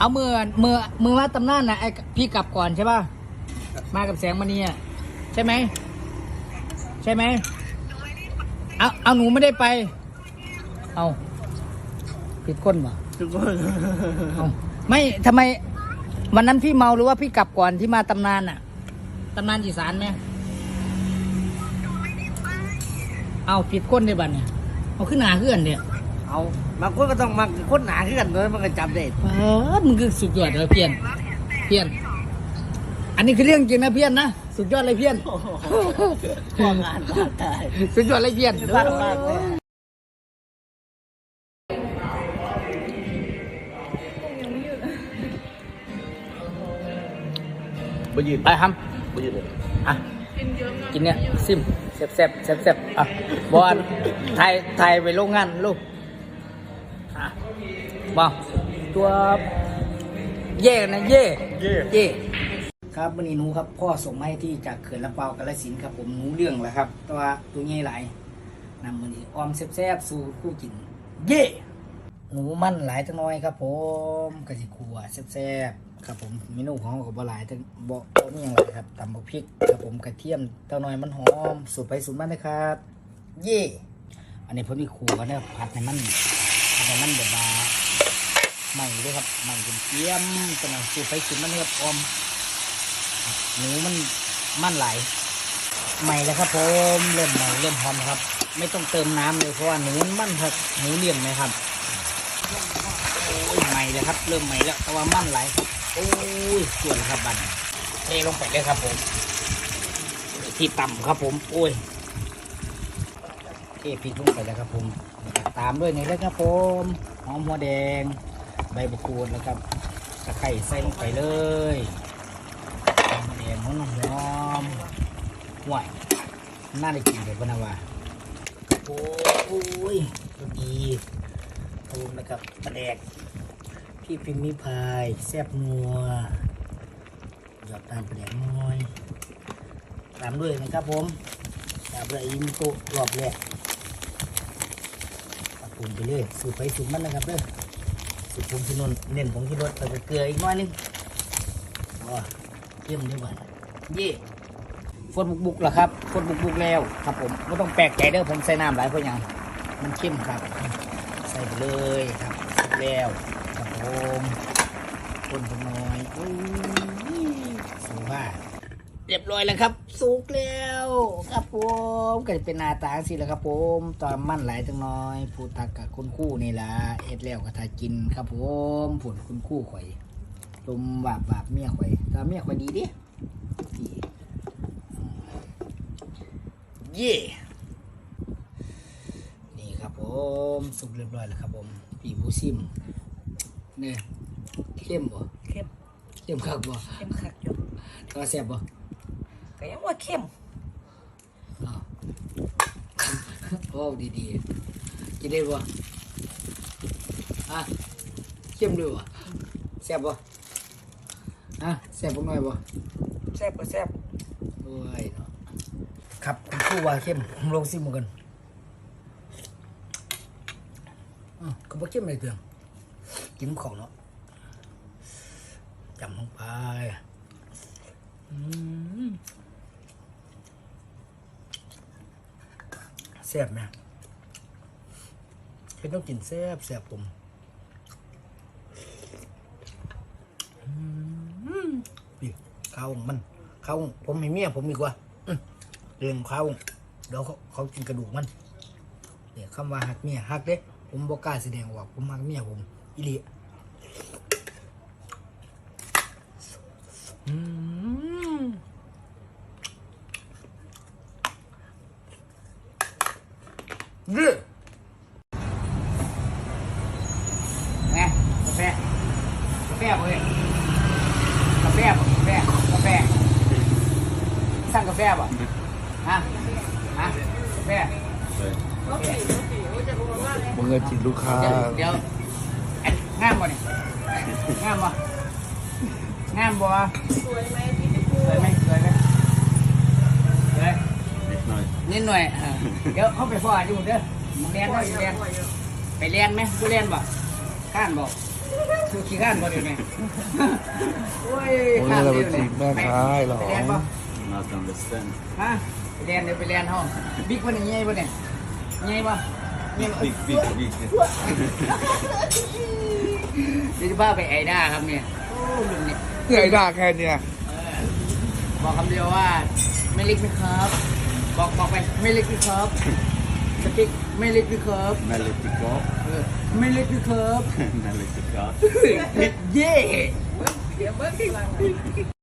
เอามือมือมือว่าตำนานนะไอ้พี่กลับก่อนใช่ป่ะมากับแสงมณีอะใช่ไหมใช่ไหมเอาเอาหนูไม่ได้ไป เอาผิดคนป่ะทุกคนเอาไม่ทำไม วันนั้นพี่เมาหรือว่าพี่กลับก่อนที่มาตำนานอะตำนานอีสานไหมเอาผิดคนในบันเนี่ยเอาขึ้นหนาเพื่อนเนี่ย เอาบางคนก็ต้องมาคนหนาขึ้นกันเลยมันก็จำได้เออมึงคือสุดยอดเลยเพี้ยน เพี้ยน อันนี้คือเรื่องจริงนะเพี้ยนนะ สุดยอดเลยเพี้ยนพองานบ้านตายสุดยอดเลยเพี้ยนบ้านบ้านเลยบ่ยืนไปครับบ่ยืนเลยอะกินเนี่ยซิมแซ่บแซ่บแซ่บแซ่บอะบอลไทยไทยไปโรงงานลูก อะบอลตัวเย่นะเย่เย่เย่ครับวันนี้หนูครับพ่อส่งมาให้ที่จากเขื่อนลำเปาวกาฬสินธุ์ครับผมหนูเรื่องแหละครับแต่ว่าตัวใหญ่หลายนำมือนี้ออมแซ่บๆสู่คู่กิน เย่หนูมันหลายจังน้อยครับ ผมกะสิขัวแซ่บๆครับผมเมนูของเราก็บ่หลายแต่บ่บ่มีหยังหลายครับตำบักพริกครับผมกระเทียมเต้าน้อยมันหอมสูตรไปสูตรมันนะครับ เย่อันนี้ผมมีขัวเนี่ยผัดให้มันผัด ให้มันแบบว่าใหม่ด้วยครับใหม่จนเกียมจังหวะสูตรไปสูตรมันนะครับอมหนูมันมันไหลใหม่แล้วครับผมเริ่มใหม่เริ่มหอมครับ ไม่ต้องเติมน้ำเลยเพราะว่าหนูมันครับหนูเลี้ยงไหมครับโอ้ยใหม่เลยครับ เริ่มใหม่แล้วแต่ว่ามันไหลครับโอ้ยส่วนครับบันเทลงไปเลยครับผมที่ต่ำครับผม โอ้ย เทพริกลงไปแล้วครับผมตามด้วยนี่เลยครับผมหอมหัวแดง ใบมะกรูดแล้วครับตะไคร้ใส่ลงไปเลยหอมแดงหอมหอมห่วยน่าได้กินเลยพะนาวาโอ้ยดีตูมนะครับปลาแดกพี่พิมพ์มิพายแซบนัวหยอดตามปลาแดกน้อยตามด้วยนะครับผมตามด้วยอินโตรอบแรก ปรับปรุงไปเลยสูตรไปสูตรมันนะครับเด้อสูตรผมที่นนเน้นผงที่รสใส่เกลืออีกน้อยนึงอ๋อเยี่ยมดีกว่าเย่ฝนบุกบุกเหรอครับฝนบุกบุกแล้วครับผมไม่ต้องแปลกใจเด้อผมใส่น้ำหลายเพราะยังมันเข้มครับ ใส่ไปเลยครับแล้วครับผมคนผมน้อยอุ้ยสูว่า เรียบร้อยแล้วครับ สุกแล้วครับผมก็จะเป็นหนาตาสิแหล้วครับผมตอนมั่นหลายจังน้อยผู้ตักกับคุณคู่นี่ล่ะเอ็ดแล้วก็ทากินครับผมผุนคุณคู่ข่อยลมบาบบาบเมียข่อยแตาเมียข่อยดีดิดีเย่นี่ครับผมสุกเรียบร้อยแล้วครับผมปีผู้ซิมเนี่ยเข้มบ่เข้มเข้มคักบ่เข้มคักอยู่ตาแซ่บบ่ ก็ยังว่าเข้มอ้าวโอ้ดีๆกินได้บ่ฮะเข้มด้วยบ่แซ่บบ่ฮะแซ่บบ่น้อยบ่แซ่บก็แซ่บโอ้ยเนาะครับคุณครูว่าเข้มผมลองซิมกันอาวก็บ่เข้มเลยเตืองกินของเนาะจำลงไปอืม แซ่บไหมเป็นต้องกินแซ่บแซ่บผมอืมนี่ข้าวมันเขาวผมมีเมียผมอีกว่าเรื่องเขาเดี๋ยวเขาเขากินกระดูกมันเดี๋ยคำว่าหักเมียหักเด้ผมบอกกล้าแสดงว่าผมหักเมียผมอีหลีอืม เด้อไงกาแฟกาแฟบ่เอ้ยกาแฟบ่กาแฟกาแฟสั่งกาแฟป่ะฮะฮะกาแฟมึงเงินจิตลูกค้า เดี๋ยวเดี๋ยวอันงามบ่เนี่ยงามบ่งามบ่สวยไหมสวยไหมสวยไหมสวย ห น่อยนิดหน่อยเออเดี๋ยวเขาไปฟอดอยู่เด้อมึงเรียนบ่มึงเรียนไปเรียนไหมกูเรียนบ่ข้านบ่ดูขี้ข้านบ่เดี๋ยวนี้โอ้ยโอ้ยเราไปจีบแม่ค้าเหรอ ไปเรียนบ่ not understand ฮะไปเรียนเดี๋ยวไปเรียนห้องบิ๊กวันนี้ใหญ่บ่เนี่ยใหญ่บ่ใหญ่บ่ big big big เดี๋ยวจะพาไปไอด้าครับเนี่ยโอ้ลุงเนี่ย เหนื่อยด่าแค่เนี้ยบอกคำเดียวว่าไม่เล็กนะครับ บอกบอกไปไม่เล็กนะครับสติ๊กไม่เล็กนะครับ melody pop เออไม่เล็กนะครับ melody pop เย้